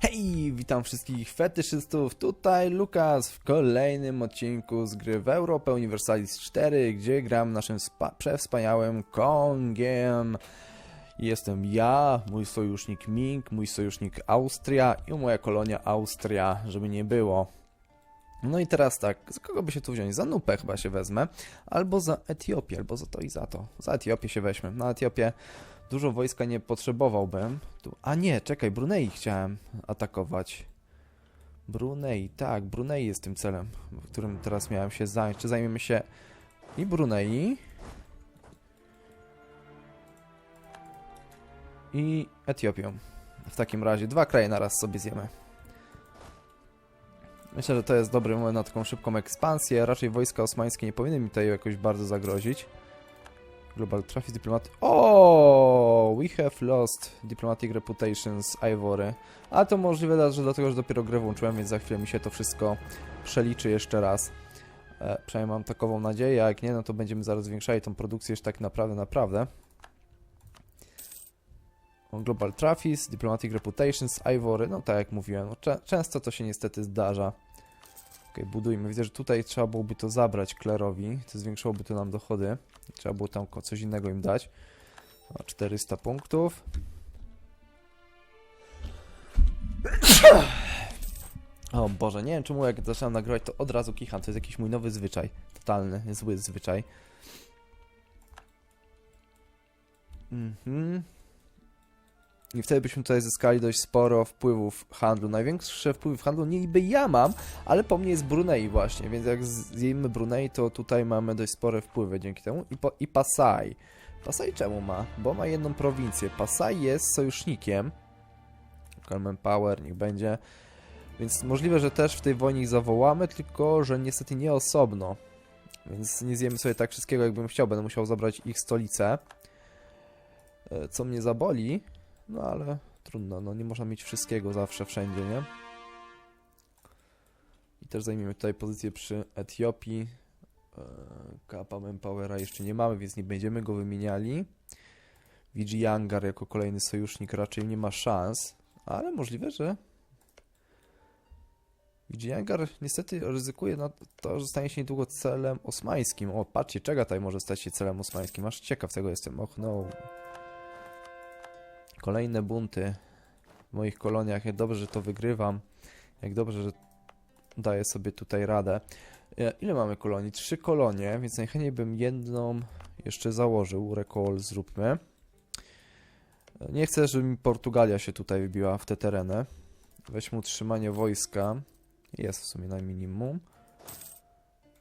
Hej, witam wszystkich fetyszystów, tutaj Lukas w kolejnym odcinku z gry w Europę Universalis 4, gdzie gram naszym spa- przewspaniałym Kongiem. Jestem ja, mój sojusznik Ming, mój sojusznik Austria i moja kolonia Austria, żeby nie było. No i teraz tak, za kogo by się tu wziąć? Za Nupę chyba się wezmę, albo za Etiopię, albo za to i za to. Za Etiopię się weźmę. Na Etiopię dużo wojska nie potrzebowałbym. Tu... A nie, czekaj, Brunei chciałem atakować. Brunei, tak, Brunei jest tym celem, którym teraz miałem się zająć. Czy zajmiemy się i Brunei, i Etiopią. W takim razie dwa kraje naraz sobie zjemy. Myślę, że to jest dobry moment na taką szybką ekspansję. Raczej wojska osmańskie nie powinny mi tutaj jakoś bardzo zagrozić. Global Traffic Diplomatic. O, we have lost diplomatic reputations Ivory. Ale to możliwe, że dlatego, że dopiero grę włączyłem, więc za chwilę mi się to wszystko przeliczy jeszcze raz. E, przynajmniej mam takową nadzieję, a jak nie, no to będziemy zaraz zwiększali tą produkcję już tak naprawdę, naprawdę. Global Traffic, Diplomatic Reputations, Ivory, no tak jak mówiłem, no, często to się niestety zdarza. Okej, budujmy. Widzę, że tutaj trzeba byłoby to zabrać Klerowi, to zwiększyłoby to nam dochody. Trzeba było tam coś innego im dać. O, 400 punktów. O Boże, nie wiem czemu jak zaczynam nagrywać to od razu kicham. To jest jakiś mój nowy zwyczaj. Totalny, zły zwyczaj. Mhm. I wtedy byśmy tutaj zyskali dość sporo wpływów handlu. Największe wpływy w handlu niby ja mam, ale po mnie jest Brunei właśnie, więc jak zjemy Brunei, to tutaj mamy dość spore wpływy dzięki temu. I, po, i Pasai. Pasai czemu ma? Bo ma jedną prowincję. Pasai jest sojusznikiem. Local Power, niech będzie. Więc możliwe, że też w tej wojnie ich zawołamy, tylko że niestety nie osobno. Więc nie zjemy sobie tak wszystkiego, jakbym chciał. Będę musiał zabrać ich stolicę. E, Co mnie zaboli, no ale trudno, no nie można mieć wszystkiego zawsze, wszędzie, nie? I też zajmiemy tutaj pozycję przy Etiopii. E, Kapa Manpowera jeszcze nie mamy, więc nie będziemy go wymieniali. Vigi Yangar jako kolejny sojusznik raczej nie ma szans, ale możliwe, że Vigi Yangar niestety ryzykuje na to, że stanie się niedługo celem osmańskim. O, patrzcie, Czegataj może stać się celem osmańskim. Aż ciekaw tego jestem. Och no. Kolejne bunty w moich koloniach. Jak dobrze, że to wygrywam. Jak dobrze, że daję sobie tutaj radę. E, Ile mamy kolonii? Trzy kolonie, więc najchętniej bym jedną jeszcze założył. Recall zróbmy. E, Nie chcę, żeby mi Portugalia się tutaj wybiła w te tereny. Weźmy utrzymanie wojska. Jest w sumie na minimum.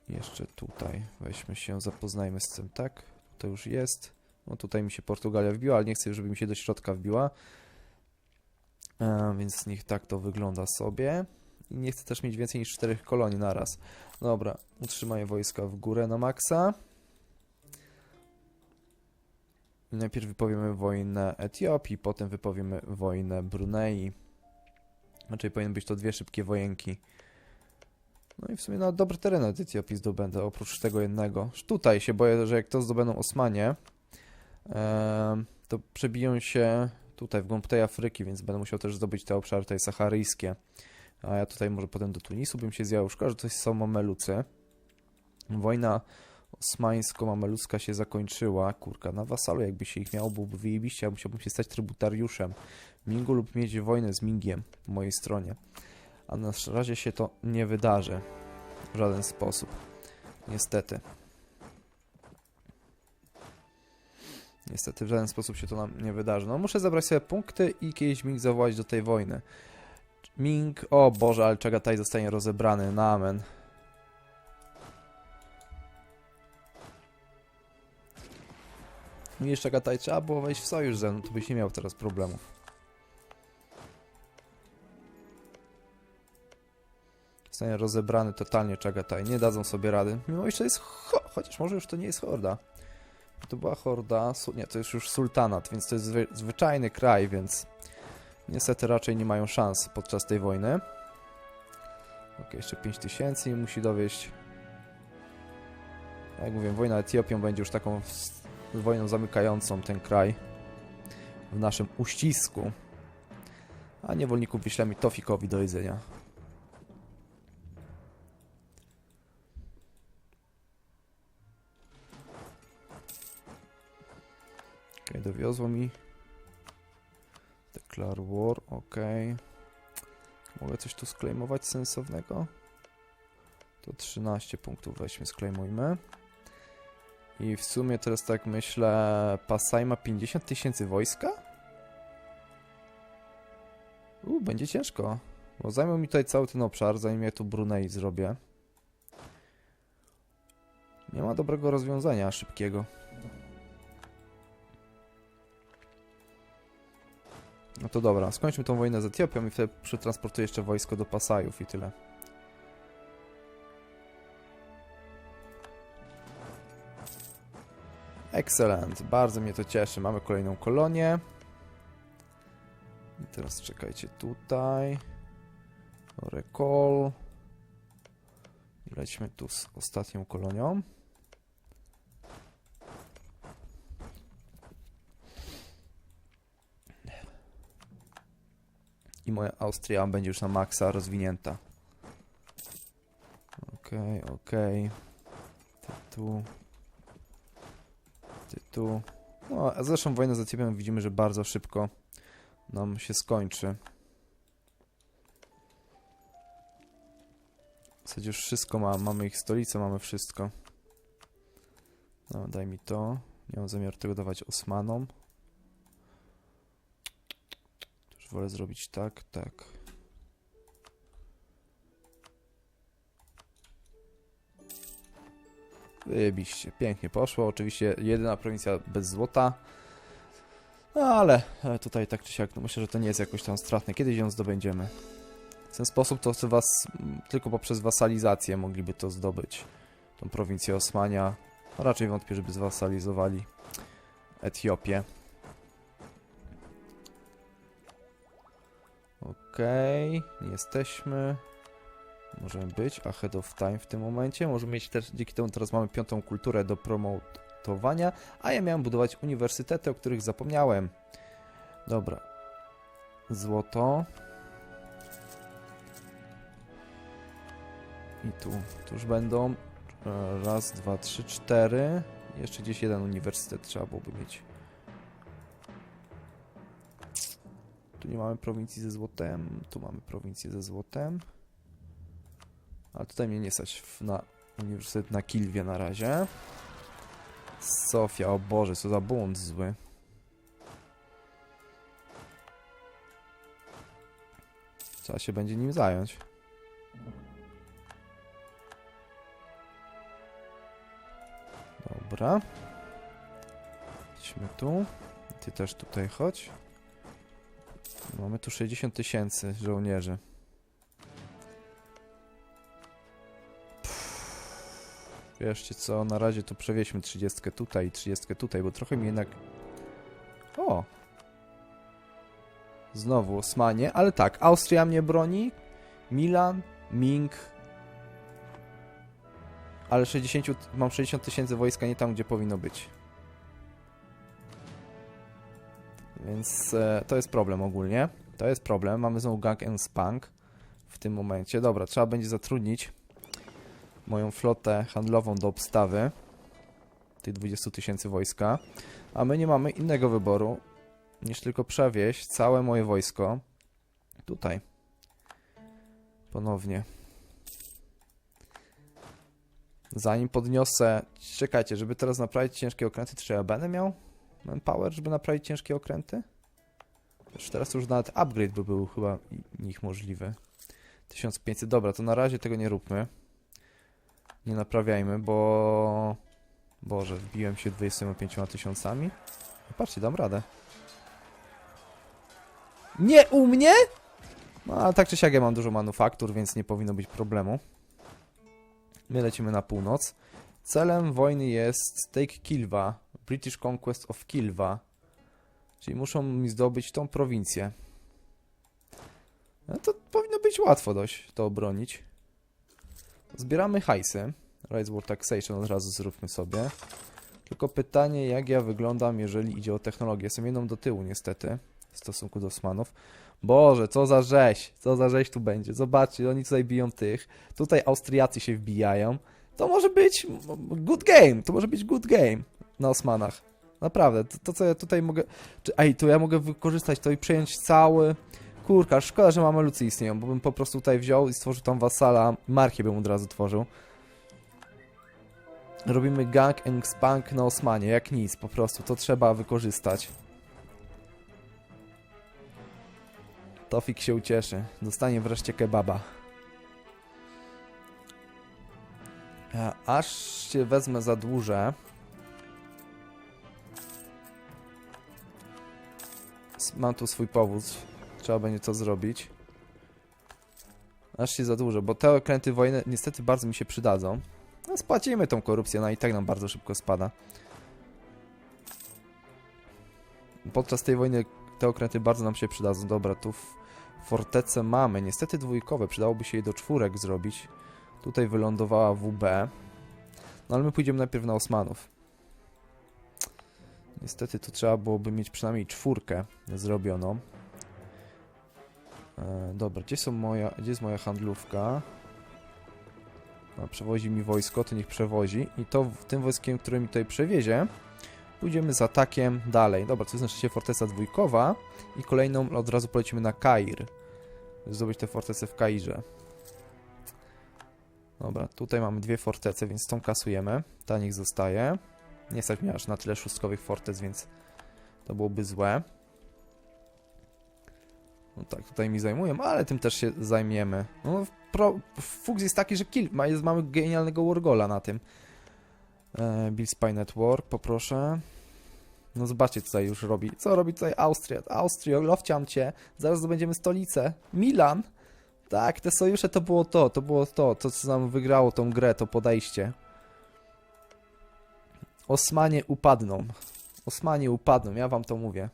Jeszcze tutaj weźmy się, zapoznajmy z tym, tak? To już jest. No tutaj mi się Portugalia wbiła, ale nie chcę, żeby mi się do środka wbiła. E, więc niech tak to wygląda sobie. I nie chcę też mieć więcej niż czterech kolonii naraz. Dobra, utrzymaj wojska w górę na maksa. Najpierw wypowiemy wojnę Etiopii, potem wypowiemy wojnę Brunei. Raczej powinny być to dwie szybkie wojenki. No i w sumie na dobre tereny od Etiopii zdobędę, oprócz tego jednego. Tutaj się boję, że jak to zdobędą Osmanie, to przebiją się tutaj w głąb tej Afryki, więc będę musiał też zdobyć te obszary tutaj saharyjskie. A ja tutaj może potem do Tunisu bym się zjał. Szkoda, że to są Mamelucy. Wojna osmańsko-mamelucka się zakończyła. Kurka, na wasalu jakby się ich miało, byłby wyjebiście, a musiałbym się stać trybutariuszem Mingu lub mieć wojnę z Mingiem po mojej stronie. A na razie się to nie wydarzy w żaden sposób. Niestety. Niestety w żaden sposób się to nam nie wydarzy. No muszę zabrać sobie punkty i kiedyś Ming zawołać do tej wojny. Ming, o Boże, ale Chagatai zostanie rozebrany, na amen. Mi jeszcze Chagatai trzeba było wejść w sojusz ze mną, to byś nie miał teraz problemów. Zostanie rozebrany totalnie Chagatai, nie dadzą sobie rady. Mimo iż to jest, ho chociaż może już to nie jest horda. To była horda, nie, to jest już sultanat, więc to jest zwy zwyczajny kraj, więc niestety raczej nie mają szans podczas tej wojny. Ok, jeszcze 5000 i musi dowieść. Jak mówię, wojna Etiopią będzie już taką wojną zamykającą ten kraj w naszym uścisku. A niewolników wyślemy Tofikowi do jedzenia. Okej, dowiozło mi. Declare war, okej. Mogę coś tu sklejmować sensownego? To 13 punktów weźmy, sklejmujmy. I w sumie teraz tak myślę, Pasaj ma 50 tysięcy wojska? U, będzie ciężko. Bo zajmą mi tutaj cały ten obszar, zanim ja tu Brunei zrobię. Nie ma dobrego rozwiązania szybkiego. No to dobra, skończmy tą wojnę z Etiopią i wtedy przetransportuję jeszcze wojsko do Pasajów i tyle. Excellent, bardzo mnie to cieszy. Mamy kolejną kolonię. I teraz czekajcie tutaj. Recall. I lećmy tu z ostatnią kolonią. Moja Austria będzie już na maksa rozwinięta. Okej, okej. Ty tu. Ty tu. No, a zresztą wojna z Etiopią widzimy, że bardzo szybko nam się skończy. W zasadzie już wszystko ma, mamy ich stolicę, mamy wszystko. No, daj mi to. Nie mam zamiaru tego dawać Osmanom. Już wolę zrobić tak, tak. Wyjebiście, pięknie poszło. Oczywiście jedyna prowincja bez złota. No ale tutaj tak czy siak, no myślę, że to nie jest jakoś tam stratne. Kiedyś ją zdobędziemy. W ten sposób to was tylko poprzez wasalizację mogliby to zdobyć. Tą prowincję Osmania. No, raczej wątpię, żeby zwasalizowali Etiopię. Okej, nie jesteśmy. Możemy być ahead of time w tym momencie. Możemy mieć też, dzięki temu teraz mamy piątą kulturę do promotowania, a ja miałem budować uniwersytety, o których zapomniałem. Dobra. Złoto. I tu, tu już będą. E, Raz, dwa, trzy, cztery. Jeszcze gdzieś jeden uniwersytet trzeba byłoby mieć. Tu nie mamy prowincji ze złotem. Tu mamy prowincję ze złotem. Ale tutaj mnie nie stać na uniwersytet na Kilwie na razie. Sofia, o Boże, co za bunt zły. Trzeba się będzie nim zająć. Dobra. Idźmy tu. Ty też tutaj chodź. Mamy tu 60 tysięcy żołnierzy. Wieszcie co, na razie to przewieźmy 30 tutaj i 30 tutaj, bo trochę mi jednak... O! Znowu Osmanie, ale tak, Austria mnie broni, Milan, Ming... Ale 60, mam 60 tysięcy wojska nie tam, gdzie powinno być. Więc e, to jest problem ogólnie. To jest problem. Mamy znowu Gang and Spank w tym momencie. Dobra, trzeba będzie zatrudnić moją flotę handlową do obstawy tych 20 tysięcy wojska, a my nie mamy innego wyboru niż tylko przewieźć całe moje wojsko tutaj. Ponownie. Zanim podniosę... Czekajcie, żeby teraz naprawić ciężkie okręty, czy ja będę miał manpower, żeby naprawić ciężkie okręty? Już teraz już nawet upgrade by był chyba nich możliwy. 1500, dobra, to na razie tego nie róbmy. Nie naprawiajmy, bo... Boże, wbiłem się 25 tysiącami. No Patrzcie, dam radę. Nie u mnie? No, ale tak czy siak ja mam dużo manufaktur, więc nie powinno być problemu. My lecimy na północ. Celem wojny jest Take Kilwa, British Conquest of Kilwa. Czyli muszą mi zdobyć tą prowincję. No to powinno być łatwo dość to obronić. Zbieramy hajsy. Rise War Taxation od razu zróbmy sobie. Tylko pytanie, jak ja wyglądam, jeżeli idzie o technologię. Jestem jedną do tyłu, niestety. w stosunku do Osmanów. Boże, co za rzeź, co za rzeź tu będzie. Zobaczcie, oni tutaj biją tych, tutaj Austriacy się wbijają. To może być good game, to może być good game na Osmanach. Naprawdę, to, to co ja tutaj mogę... Czy, ej, to ja mogę wykorzystać to i przejąć cały... Kurka, szkoda, że Mamelucy istnieją, bo bym po prostu tutaj wziął i stworzył tam wasala, marchię bym od razu tworzył. Robimy gang and spank na Osmanie, jak nic, po prostu, to trzeba wykorzystać. Tofik się ucieszy, dostanie wreszcie kebaba. Aż się wezmę za dłużę. Mam tu swój powód. Trzeba będzie to zrobić. Aż się zadłużę, bo te okręty wojenne niestety bardzo mi się przydadzą. No spłacimy tą korupcję, no i tak nam bardzo szybko spada. Podczas tej wojny te okręty bardzo nam się przydadzą. Dobra, tu fortece mamy. Niestety dwójkowe, przydałoby się je do czwórek zrobić. Tutaj wylądowała WB. No ale my pójdziemy najpierw na Osmanów. Niestety tu trzeba byłoby mieć przynajmniej czwórkę zrobioną. E, dobra, gdzie są moja, gdzie jest moja handlówka? A, przewozi mi wojsko, to niech przewozi. I to tym wojskiem, które mi tutaj przewiezie, pójdziemy z atakiem dalej. Dobra, to znaczy się forteca dwójkowa i kolejną od razu polecimy na Kair. Zdobyć tę fortecę w Kairze. Dobra, tutaj mamy dwie fortece, więc tą kasujemy. Ta niech zostaje. Nie stać mnie aż na tyle szóstkowych fortec, więc to byłoby złe. No tak, tutaj mi zajmują, ale tym też się zajmiemy. No, pro, fuks jest taki, że kill, ma, jest, mamy genialnego Wargola na tym. E, Bill Spy Network, poproszę. No zobaczcie, co tutaj już robi. Co robi tutaj Austria? Austria, lofciam cię. Zaraz zdobędziemy stolicę. Milan. Tak, te sojusze to było to, to było to, to co nam wygrało tą grę, to podejście. Osmanie upadną. Osmanie upadną, ja wam to mówię.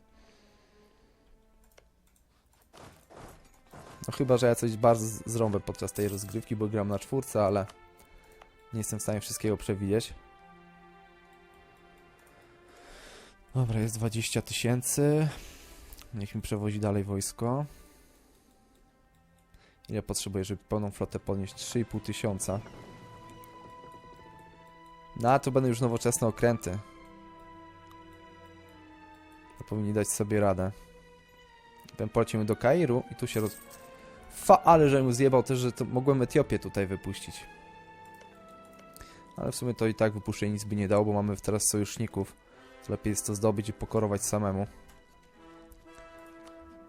No chyba, że ja coś bardzo zrąbę podczas tej rozgrywki, bo gram na czwórce, ale nie jestem w stanie wszystkiego przewidzieć. Dobra, jest 20 tysięcy. Niech mi przewozi dalej wojsko. Ile potrzebuję, żeby pełną flotę podnieść? 3,5 tysiąca. No, a to będą już nowoczesne okręty. To powinni dać sobie radę. Potem polecimy do Kairu i tu się roz... Fa, ale że mu zjebał też, że to mogłem Etiopię tutaj wypuścić. Ale w sumie to i tak wypuszczenie nic by nie dało, bo mamy teraz sojuszników. Lepiej jest to zdobyć i pokorować samemu.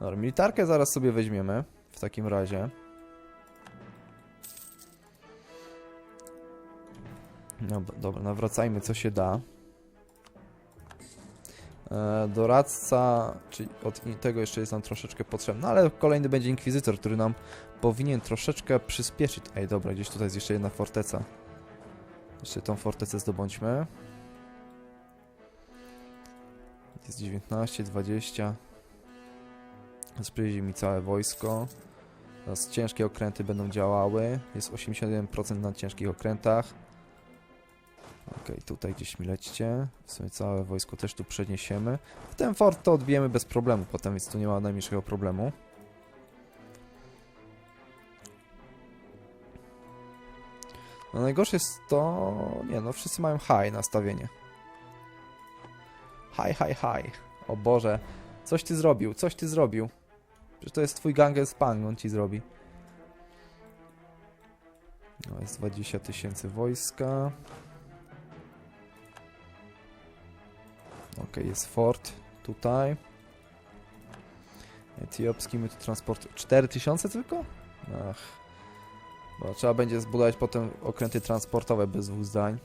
Dobra, militarkę zaraz sobie weźmiemy. W takim razie. Dobra, dobra, nawracajmy co się da. E, doradca, czyli od tego jeszcze jest nam troszeczkę potrzebny, no ale kolejny będzie inkwizytor, który nam powinien troszeczkę przyspieszyć. Ej, dobra, gdzieś tutaj jest jeszcze jedna forteca. Jeszcze tą fortecę zdobądźmy. Jest 19, 20. Spryzi mi całe wojsko. Teraz ciężkie okręty będą działały. Jest 81% na ciężkich okrętach. Okej, tutaj gdzieś mi lećcie. W sumie całe wojsko też tu przeniesiemy. Ten fort to odbijemy bez problemu potem, więc tu nie ma najmniejszego problemu. No najgorsze jest to... Nie no, wszyscy mają high nastawienie. High, high, high. O Boże. Coś ty zrobił, coś ty zrobił. Przecież to jest twój gangel spang, on ci zrobi. No jest 20 tysięcy wojska. Ok, jest fort tutaj. Etiopski, tu transport... 4000 tylko? Ach. Bo trzeba będzie zbudować potem okręty transportowe bez dwóch zdań.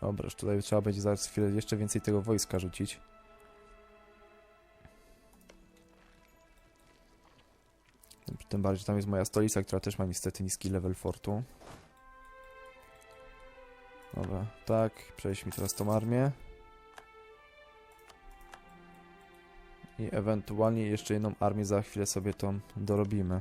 Dobra, już tutaj trzeba będzie zaraz chwilę jeszcze więcej tego wojska rzucić. Tym bardziej, tam jest moja stolica, która też ma niestety niski level fortu. Dobra, tak, przejdźmy teraz tą armię. I ewentualnie jeszcze jedną armię za chwilę sobie tą dorobimy.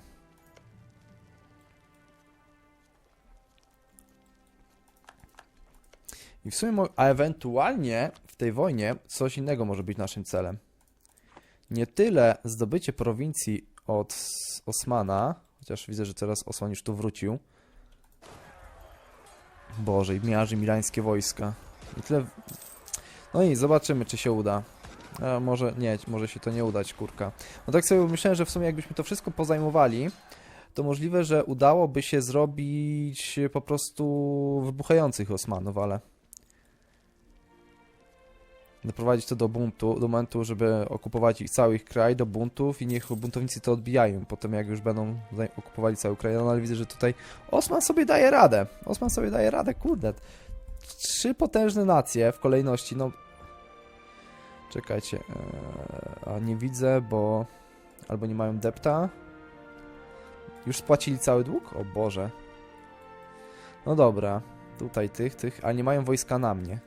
I w sumie, a ewentualnie w tej wojnie coś innego może być naszym celem. Nie tyle zdobycie prowincji od Osmana, chociaż widzę, że teraz Osman już tu wrócił. Boże, i miarzy milańskie wojska. Nie tyle... No i zobaczymy, czy się uda. A może nie, może się to nie udać, kurka. No tak sobie myślałem, że w sumie jakbyśmy to wszystko pozajmowali, to możliwe, że udałoby się zrobić po prostu wybuchających Osmanów, ale doprowadzić to do buntu, do momentu, żeby okupować ich cały ich kraj, do buntów i niech buntownicy to odbijają. Potem jak już będą okupowali cały kraj, no ale widzę, że tutaj Osman sobie daje radę. Osman sobie daje radę, kurde. Trzy potężne nacje w kolejności, no... Czekajcie, eee, a nie widzę, bo albo nie mają depta. Już spłacili cały dług? O Boże. No dobra, tutaj tych, tych, ale nie mają wojska na mnie.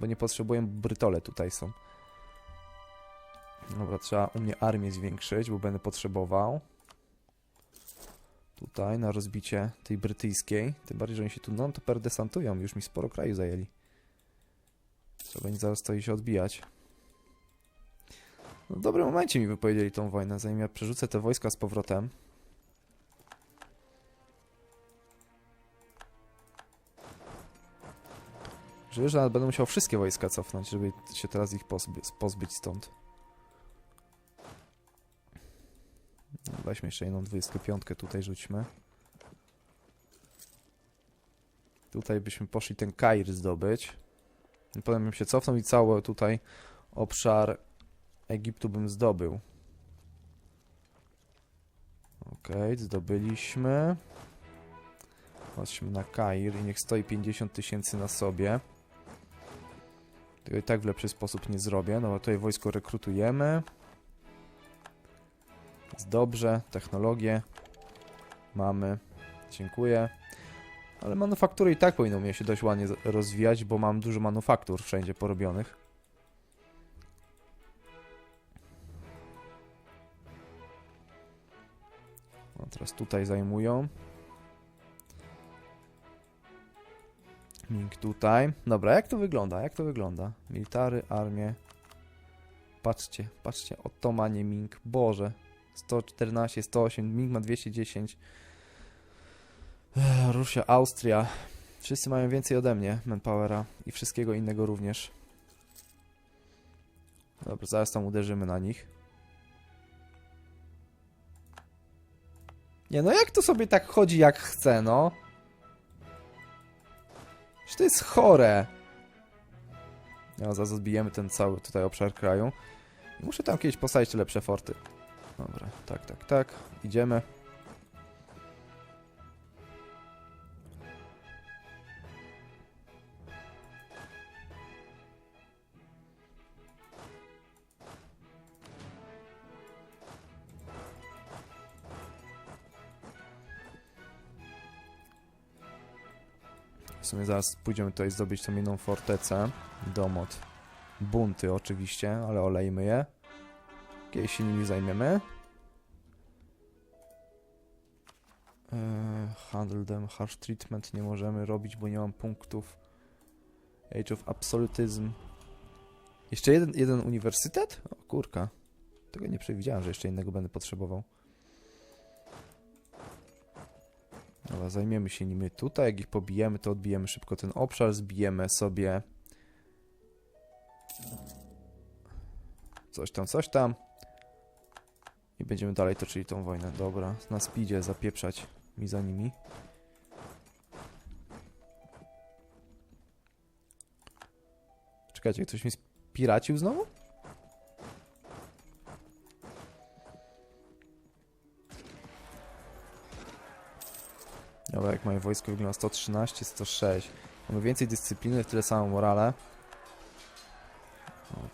Bo nie potrzebuję, brytole tutaj są. Dobra, trzeba u mnie armię zwiększyć, bo będę potrzebował. Tutaj, na rozbicie tej brytyjskiej. Tym bardziej, że oni się tu non to per desantują. Już mi sporo kraju zajęli. Trzeba będzie zaraz to się odbijać. No w dobrym momencie mi wypowiedzieli tą wojnę, zanim ja przerzucę te wojska z powrotem. Że że nawet będę musiał wszystkie wojska cofnąć, żeby się teraz ich pozby pozbyć stąd. No, Weźmy jeszcze jedną 25 tutaj rzućmy. Tutaj byśmy poszli ten Kair zdobyć. I Potem bym się cofnął i cały tutaj obszar Egiptu bym zdobył. Okej, zdobyliśmy. Chodźmy na Kair i niech stoi 50 tysięcy na sobie. Tego i tak w lepszy sposób nie zrobię. No bo tutaj wojsko rekrutujemy. Jest dobrze, technologię mamy. Dziękuję. Ale manufaktury i tak powinno mnie się dość ładnie rozwijać, bo mam dużo manufaktur wszędzie porobionych. No, teraz tutaj zajmują. Ming tutaj. Dobra, jak to wygląda? Jak to wygląda? Military, armię. Patrzcie, patrzcie. Ottomanie Ming. Boże. 114, 108. Ming ma 210. Ech, Rusja, Austria. Wszyscy mają więcej ode mnie manpowera i wszystkiego innego również. Dobra, zaraz tam uderzymy na nich. Nie no, jak to sobie tak chodzi jak chce, no? Że to jest chore. No, zaraz odbijemy ten cały tutaj obszar kraju. Muszę tam kiedyś postawić te lepsze forty. Dobra, tak, tak, tak. Idziemy. Sumie zaraz pójdziemy tutaj zdobyć tą inną fortecę. Domot. Bunty oczywiście, ale olejmy je. Kiedyś się nimi zajmiemy. Eee, handle them, harsh treatment nie możemy robić, bo nie mam punktów. Age of Absolutism. Jeszcze jeden, jeden uniwersytet? O kurka. Tego nie przewidziałem, że jeszcze innego będę potrzebował. Zajmiemy się nimi tutaj. Jak ich pobijemy, to odbijemy szybko ten obszar. Zbijemy sobie coś tam, coś tam. I będziemy dalej toczyli tą wojnę. Dobra, na speedzie zapieprzać mi za nimi. Czekajcie, ktoś mi spiracił znowu? Jak moje wojsko wygląda 113, 106. Mamy więcej dyscypliny, tyle samo morale.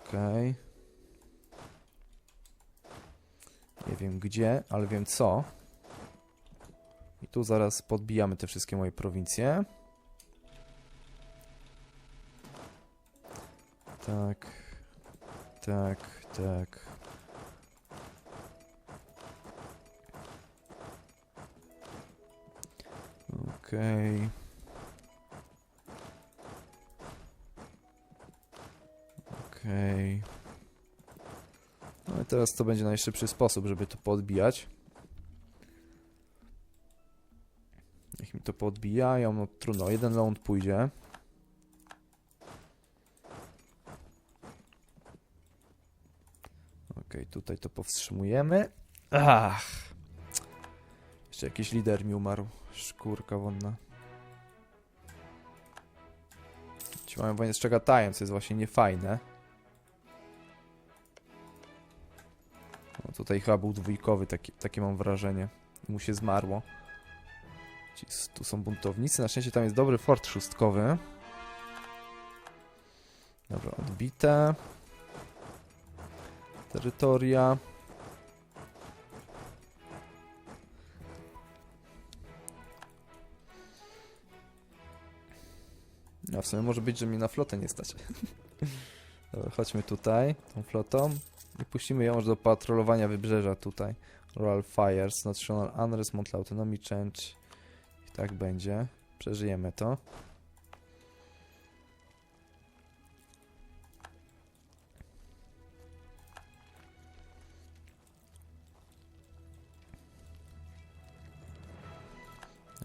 Okej. Nie wiem gdzie, ale wiem co. I tu zaraz podbijamy te wszystkie moje prowincje. Tak. Tak, tak. Okej. Okej. No i teraz to będzie najszybszy sposób, żeby to poodbijać. Niech mi to poodbijają, no trudno, jeden round pójdzie. Okej, tutaj to powstrzymujemy. Ach! Jeszcze jakiś lider mi umarł. Szkórka wonna. Ci mają wojnę z Czagatajem, co jest właśnie niefajne. No tutaj chyba był dwójkowy, taki, takie mam wrażenie. Mu się zmarło. Ci, tu są buntownicy, na szczęście tam jest dobry fort szóstkowy. Dobra, odbite. Terytoria. No w sumie może być, że mnie na flotę nie stać. Chodźmy tutaj, tą flotą. I puścimy ją do patrolowania wybrzeża tutaj. Royal Fires, National Unrest, Montla Autonomy Change. I tak będzie. Przeżyjemy to.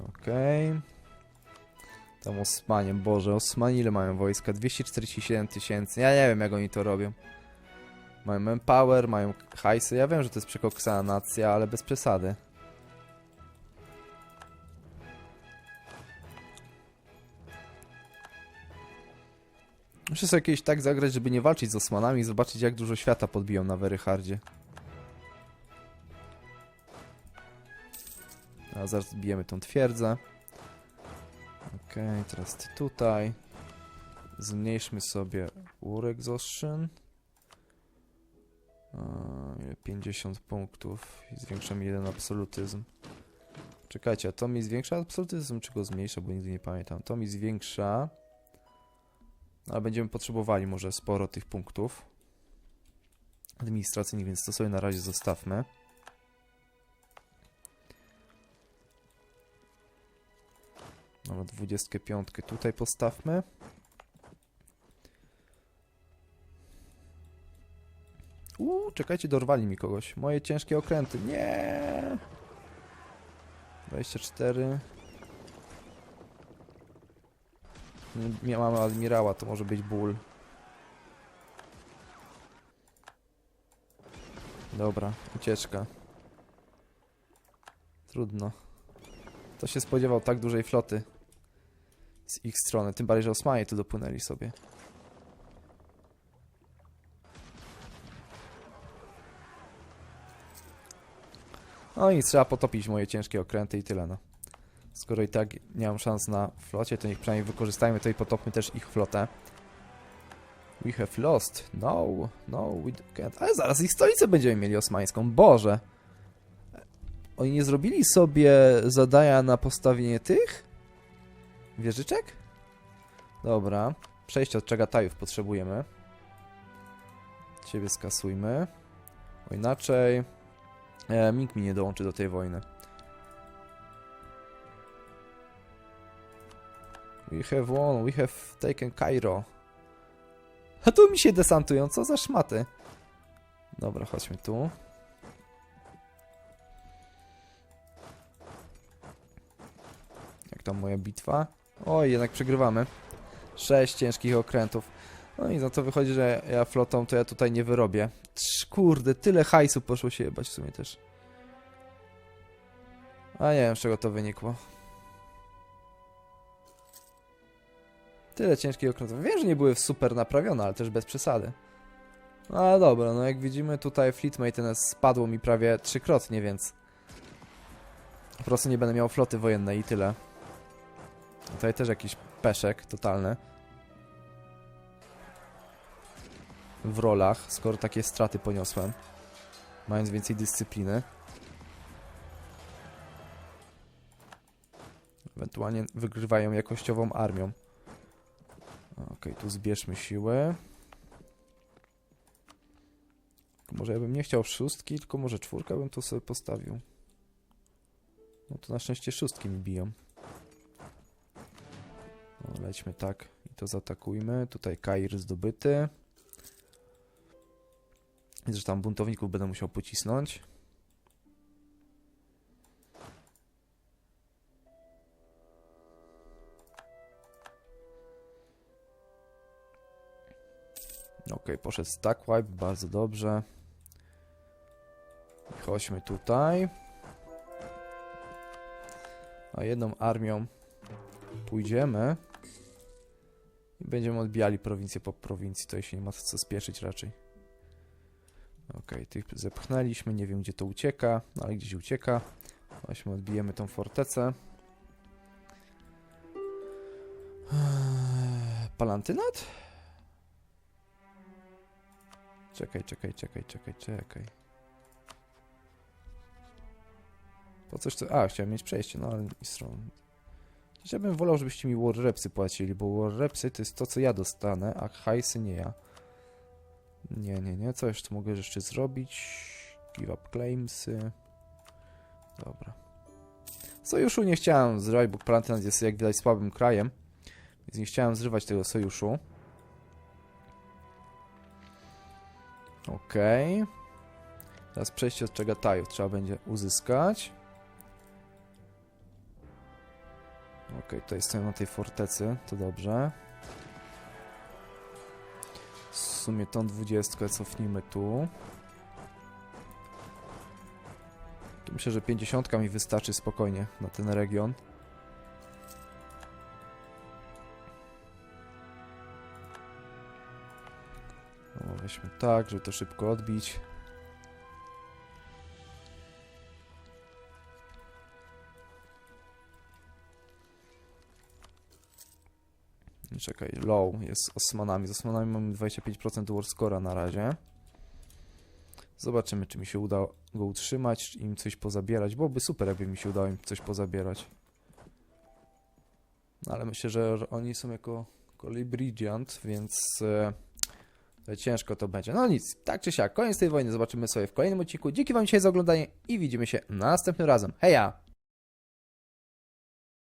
Okej. Tam Osmanie, Boże, Osmani ile mają wojska? 247 tysięcy. Ja nie wiem jak oni to robią. Mają manpower, mają hajsy. Ja wiem, że to jest przekoksana nacja, ale bez przesady. Muszę sobie kiedyś tak zagrać, żeby nie walczyć z Osmanami i zobaczyć jak dużo świata podbiją na Weryhardzie. A zaraz zbijemy tą twierdzę. Okej, teraz ty tutaj. Zmniejszmy sobie. A, ile? 50 punktów i zwiększamy jeden absolutyzm. Czekajcie, a to mi zwiększa absolutyzm, czy go zmniejsza, bo nigdy nie pamiętam. To mi zwiększa. Ale będziemy potrzebowali może sporo tych punktów administracyjnych, więc to sobie na razie zostawmy. Nawet 25 tutaj postawmy. Uuu, czekajcie, dorwali mi kogoś. Moje ciężkie okręty. Nie! 24. Nie, mamy admirała, to może być ból. Dobra, ucieczka. Trudno. Kto się spodziewał tak dużej floty z ich strony? Tym bardziej, że Osmanie tu dopłynęli sobie. No i trzeba potopić moje ciężkie okręty i tyle no. Skoro i tak nie mam szans na flocie, to niech przynajmniej wykorzystajmy to i potopmy też ich flotę. We have lost. No, no, we can't. Ale zaraz ich stolicę będziemy mieli osmańską. Boże. Oni nie zrobili sobie zadania na postawienie tych? Wieżyczek? Dobra. Przejście od Czagatajów potrzebujemy. Ciebie skasujmy. Bo inaczej... E, Ming mi nie dołączy do tej wojny. We have won, we have taken Cairo. A tu mi się desantują, co za szmaty. Dobra, chodźmy tu. Jak tam moja bitwa? Oj, jednak przegrywamy. Sześć ciężkich okrętów. No i za to wychodzi, że ja flotą to ja tutaj nie wyrobię. Trz, kurde, tyle hajsu poszło się jebać w sumie też. A nie wiem, z czego to wynikło. Tyle ciężkich okrętów. Wiem, że nie były super naprawione, ale też bez przesady. No ale dobra, no jak widzimy tutaj fleet maintenance spadło mi prawie trzykrotnie, więc... Po prostu nie będę miał floty wojennej i tyle. Tutaj też jakiś peszek totalny. W rolach, skoro takie straty poniosłem. Mając więcej dyscypliny. Ewentualnie wygrywają jakościową armią. Okej, tu zbierzmy siły. Może ja bym nie chciał szóstki, tylko może czwórkę bym tu sobie postawił. No to na szczęście szóstki mi biją. No, lećmy tak i to zaatakujmy. Tutaj Kair zdobyty. Że tam buntowników będę musiał pocisnąć. Ok, poszedł stack wipe, bardzo dobrze. Chodźmy tutaj. A jedną armią pójdziemy będziemy odbijali prowincję po prowincji. To się nie ma co spieszyć raczej. Ok, tych zepchnęliśmy, nie wiem gdzie to ucieka, no ale gdzieś ucieka. Właśnie odbijemy tą fortecę. Eee, Palantynat? Czekaj, czekaj, czekaj, czekaj, czekaj. Po coś to... A, chciałem mieć przejście, no ale stron. Ja bym wolał, żebyście mi warrepsy płacili, bo warrepsy to jest to, co ja dostanę, a hajsy nie ja. Nie, nie, nie. Co jeszcze mogę jeszcze zrobić? Give up claimsy. Dobra. Sojuszu nie chciałem zrywać, bo Palantynat jest jak widać słabym krajem. Więc nie chciałem zrywać tego sojuszu. Okej. Teraz przejście od Czegatajów trzeba będzie uzyskać. Okej, tutaj stoją na tej fortecy, to dobrze. W sumie tą dwudziestkę cofnijmy tu. Myślę, że 50 mi wystarczy spokojnie na ten region. Weźmy tak, żeby to szybko odbić. Czekaj, low jest z Osmanami. Z Osmanami mamy 25% war score'a na razie. Zobaczymy, czy mi się uda go utrzymać, czy im coś pozabierać. Byłoby super, jakby mi się udało im coś pozabierać. No, ale myślę, że oni są jako Colibrigiant, więc e, to ciężko to będzie. No nic, tak czy siak, koniec tej wojny. Zobaczymy sobie w kolejnym odcinku. Dzięki Wam dzisiaj za oglądanie i widzimy się następnym razem. Heja!